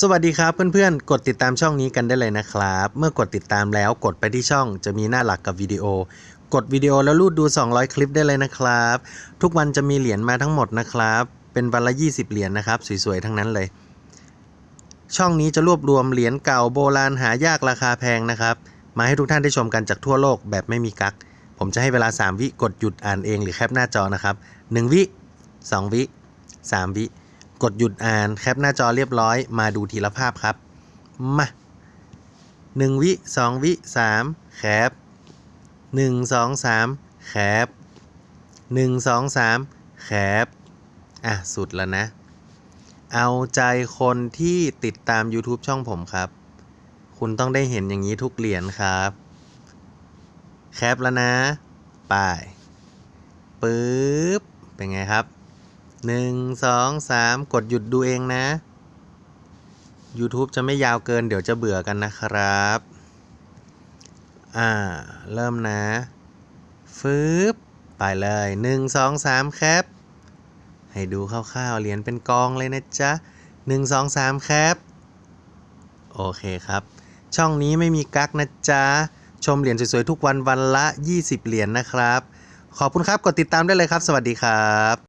สวัสดีครับเพื่อนๆ กดติดตามช่องนี้กันได้เลยนะครับ เมื่อกดติดตามแล้วกดไปที่ช่องจะมีหน้าหลักกับวิดีโอ กดวิดีโอแล้วรูดดู 200 คลิปได้เลยนะครับ ทุกวันจะมีเหรียญมาทั้งหมดนะครับ เป็นวันละ 20 เหรียญนะครับ สวยๆ ทั้งนั้นเลย ช่องนี้จะรวบรวมเหรียญเก่าโบราณหายากราคาแพงนะครับ มาให้ทุกท่านได้ชมกันจากทั่วโลกแบบไม่มีกัก ผมจะให้เวลา 3 วิกดหยุดอ่านเองหรือแคปหน้าจอนะครับ 1 วิ 2 วิ 3 วิ กดหยุดอ่านแคปหน้าจอเรียบร้อยมาดูทีละภาพครับ มาหนึ่งวิสองวิสามแคปหนึ่งสองสามแคปหนึ่งสองสามแคปอะ สุดแล้วนะ เอาใจคนที่ติดตาม YouTube ช่องผมครับ คุณต้องได้เห็นอย่างนี้ทุกเหรียญครับ แคปแล้วนะ ไปปึ๊บ เป็นไงครับ หนึ่งสองสามกดหยุดดูเองนะ YouTube จะไม่ยาวเกินเดี๋ยวจะเบื่อกันนะครับ อ่า เริ่มนะ ฟืบไปเลยหนึ่งสองสามแคป ให้ดูคร่าวๆเหรียญเป็นกองเลยนะจ๊ะหนึ่งสองสามแคป โอเคครับ ช่องนี้ไม่มีกั๊กนะจ๊ะ ชมเหรียญสวยๆ ทุกวันวันละ 20 เหรียญนะครับ ขอบคุณครับ กดติดตามได้เลยครับ สวัสดีครับ